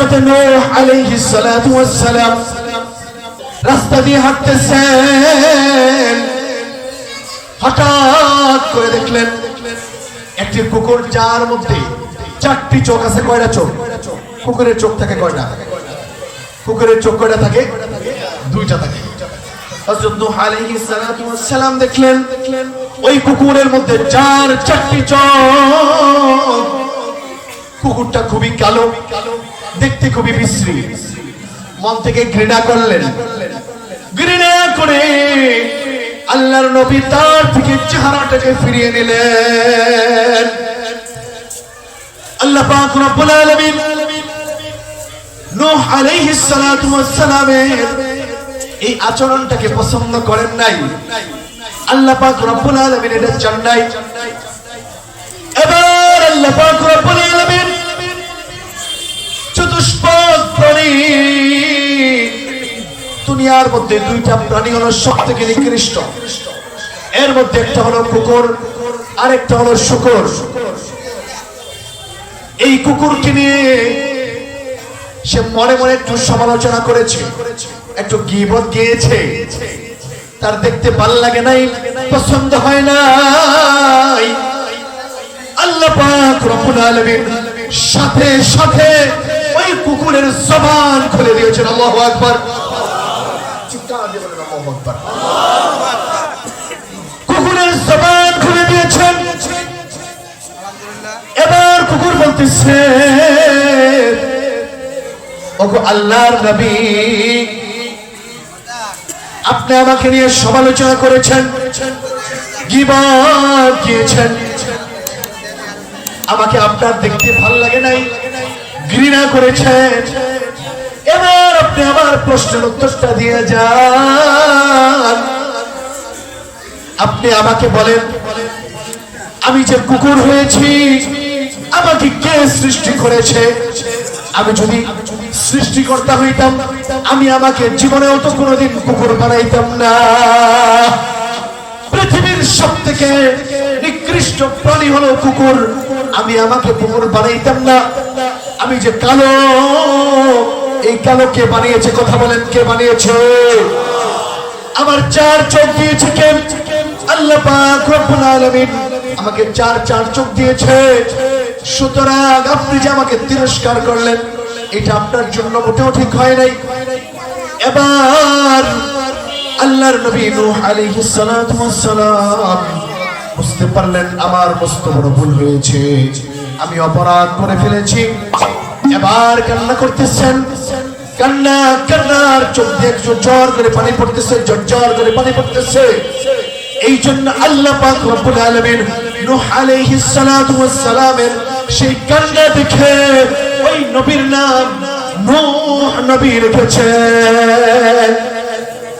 হযরত নূহ আলাইহিস সালাতু রাস্তা দিয়ে হাঁটতেছেন হঠাৎ করে দেখলেন একটি কুকুর যার মধ্যে চারটি চোখ আছে কয়টা চোখ কুকুরের চোখ থাকে কয়টা কুকুরের চোখ কয়টা থাকে দুইটা থাকে হযরত সালাম দেখলেন ওই কুকুরের মধ্যে চার চারটি চোখ কুকুরটা খুবই কালো দেখতে খুবই বিশ্রী। মন থেকে ঘৃণা করলেন। ঘৃণা করে আল্লাহর নবী তার থেকে চেহারাটাকে ফিরিয়ে নিলেন। আল্লাহ পাক রব্বুল আলামিন নূহ আলাইহিস সালাতু ওয়াস এই আচরণটাকে পছন্দ করেন নাই। আল্লাহ পাক রব্বুল আলামিন এটা চান নাই। দুনিয়ার মধ্যে দুইটা প্রাণী হলো সব থেকে নিকৃষ্ট। এর মধ্যে একটা হলো কুকুর, আরেকটা হলো শুকর। এই কুকুরকে নিয়ে সে মনে মনে একটু সমালোচনা করেছে, একটু গিবত গিয়েছে। তার দেখতে ভালো লাগে নাই, পছন্দ হয় নাই। আল্লাহ পাক রব্বুল আলামিন সাথে সাথে ওই কুকুরের জবান খুলে দিয়েছেন, আল্লাহু আকবার। চিৎকার কুকুরের জবান খুলে দিয়েছেন। এবার কুকুর বলতেছে, ওগো আল্লাহর নবী, আপনি আমাকে নিয়ে সমালোচনা করেছেন গিবাদ গিয়েছেন আমাকে আপনার দেখতে ভালো লাগে নাই, ঘৃণা করেছেন। এবার আপনি আমার প্রশ্নের উত্তরটা দিয়ে যান। আপনি আমাকে বলেন, আমি যে কুকুর হয়েছি, আমাকে কে সৃষ্টি করেছে? আমি যদি সৃষ্টিকর্তা হইতাম, আমি আমাকে জীবনেও তো কোনোদিন কুকুর বানাইতাম না। পৃথিবীর সব থেকে নিকৃষ্ট প্রাণী হলো কুকুর। আমি আমাকে কুকুর বানাইতাম না। আমি যে কালো এই কালো কে বানিয়েছে? কথা বলেন, কে বানিয়েছে? আমার চার চোখ দিয়েছে কে? আল্লাহ পাক রব্বুল আলামিন আমাকে চার চার চোখ দিয়েছে। সুতরাং আপনি যে আমাকে তিরস্কার করলেন, এটা আপনার জন্য মোটেও ঠিক হয় নাই। এবার আল্লাহর নবী নূহ আলাইহিস সালাতু ওয়াস সালাম বুঝতে পারলেন আমার মস্ত বড় ভুল হয়েছে। আমি অপরাধ করে ফেলেছি। এবার কান্না করতেছেন। কান্না, কান্নার চোখ দিয়ে একজন জ্বর করে পানি পড়তেছে জ্বর করে পানি পড়তেছে। এই জন্য আল্লাহ পাক রব্বুল আলামিন নূহ আলাইহিস সালাতু ওয়াস সালামের সেই কান্না দেখে ওই নবীর নাম নূহ নবী রেখেছেন।